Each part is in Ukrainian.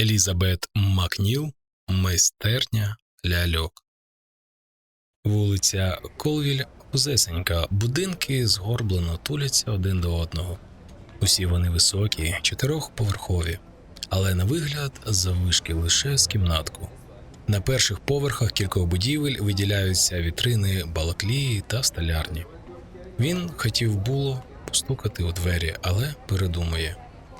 Елізабет Макніл, майстерня ляльок. Вулиця Колвіль Узесенька. Будинки згорблено туляться один до одного. Усі вони високі, чотирьохповерхові, але на вигляд заввишки лише з кімнатку. На перших поверхах кількох будівель виділяються вітрини балаклії та столярні. Він хотів було постукати у двері, але передумує.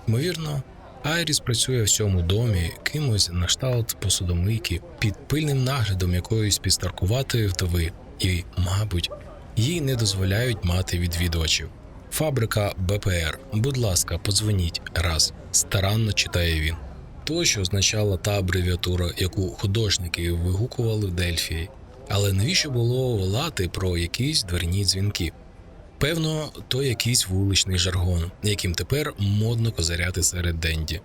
Ймовірно, Айріс працює в цьому домі кимось на кшталт посудомийки під пильним наглядом якоїсь підстаркуватої вдови, і, мабуть, їй не дозволяють мати відвідувачів. Фабрика БПР. Будь ласка, подзвоніть раз. Старанно читає він. То, що означала та абревіатура, яку художники вигукували в Дельфії. Але навіщо було волати про якісь дверні дзвінки? Певно, то якийсь вуличний жаргон, яким тепер модно козиряти серед денді.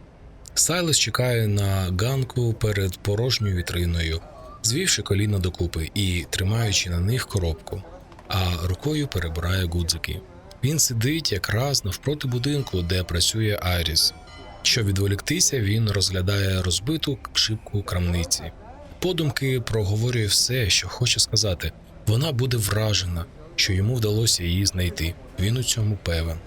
Сайлес чекає на ганку перед порожньою вітриною, звівши коліна докупи і тримаючи на них коробку, а рукою перебирає гудзики. Він сидить якраз навпроти будинку, де працює Айріс. Щоб відволіктися, він розглядає розбиту шибку крамниці. Подумки проговорює все, що хоче сказати. Вона буде вражена, що йому вдалося її знайти. Він у цьому певен.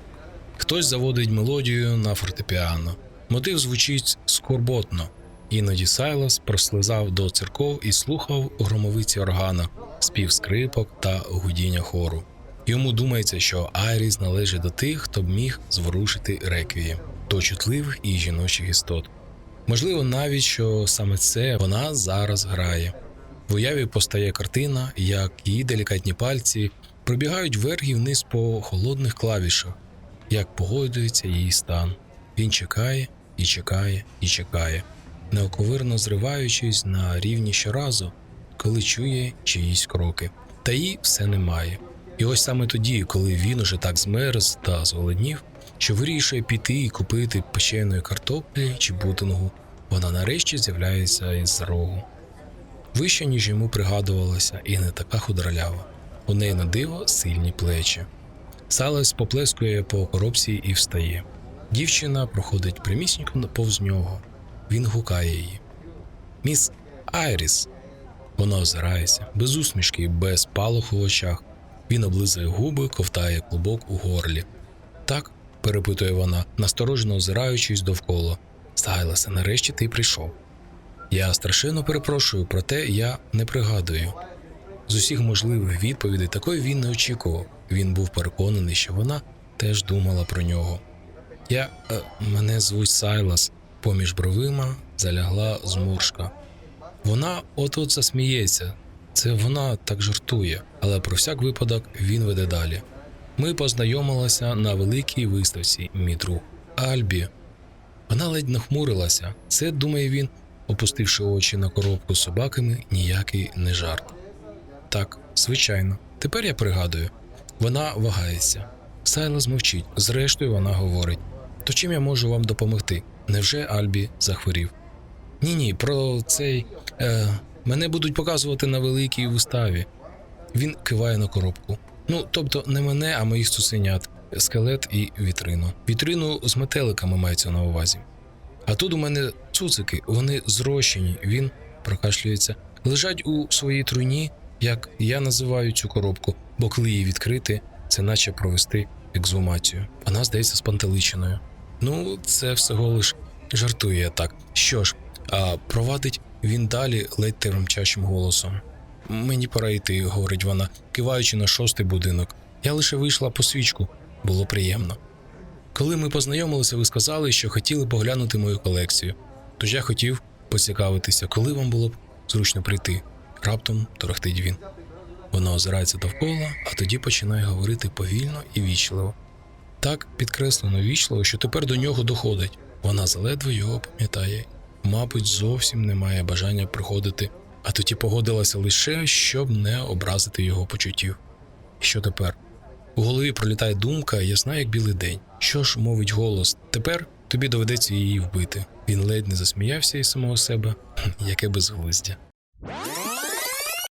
Хтось заводить мелодію на фортепіано. Мотив звучить скорботно. Іноді Сайлас прослизав до церков і слухав громовиці органа, спів скрипок та гудіння хору. Йому думається, що Айріс належить до тих, хто б міг зворушити реквієм до чутливих і жіночих істот. Можливо, навіть що саме це вона зараз грає. В уяві постає картина, як її делікатні пальці пробігають вверх і вниз по холодних клавішах, як погодується її стан. Він чекає і чекає і чекає, неоковирно зриваючись на рівні щоразу, коли чує чиїсь кроки. Та їй все немає. І ось саме тоді, коли він уже так змерз та зголоднів, що вирішує піти і купити печеної картоплі чи бутингу, вона нарешті з'являється із рогу. Вища, ніж йому пригадувалося, і не така худралява. У неї на диво сильні плечі. Салес поплескує по коробці і встає. Дівчина проходить прямісінько повз нього. Він гукає її. Міс Айріс. Вона озирається, без усмішки, без палуху в очах. Він облизує губи, ковтає клубок у горлі. Так, перепитує вона, насторожено озираючись довкола. Сайласе, нарешті ти прийшов. Я страшенно перепрошую, проте я не пригадую. З усіх можливих відповідей такої він не очікував. Він був переконаний, що вона теж думала про нього. Я е, мене звуть Сайлас, поміж бровима залягла зморшка. Вона от-от засміється. Це вона так жартує, але про всяк випадок він веде далі. Ми познайомилися на великій виставці, мій друг Альбі. Вона ледь нахмурилася. Це, думає він, опустивши очі на коробку з собаками, ніякий не жарт. Так, звичайно, тепер я пригадую. Вона вагається. Сайлас мовчить. Зрештою, вона говорить: то чим я можу вам допомогти? Невже Альбі захворів? Ні, ні, про цей. Е, мене будуть показувати на великій виставі. Він киває на коробку. Ну, тобто, не мене, а моїх цуценят, скелет і вітрину. Вітрину з метеликами мається на увазі. А тут у мене цуцики, вони зрощені, він прокашлюється, лежать у своїй труні, як я називаю цю коробку, бо коли її відкрити, це наче провести екзумацію. Вона здається спантеличеною. Ну, це всього лиш жартує я так. Що ж, а провадить він далі ледь тремчащим голосом. Мені пора йти, говорить вона, киваючи на шостий будинок. Я лише вийшла по свічку, було приємно. Коли ми познайомилися, ви сказали, що хотіли поглянути мою колекцію. Тож я хотів поцікавитися, коли вам було б зручно прийти. Раптом торохтить він. Вона озирається довкола, а тоді починає говорити повільно і вічливо. Так підкреслено вічливо, що тепер до нього доходить. Вона заледве його пам'ятає, мабуть, зовсім не має бажання приходити, а тоді погодилася лише, щоб не образити його почуттів. Що тепер? У голові пролітає думка, ясна, як білий день. Що ж, мовить голос, тепер тобі доведеться її вбити. Він ледь не засміявся із самого себе, яке безглуздя.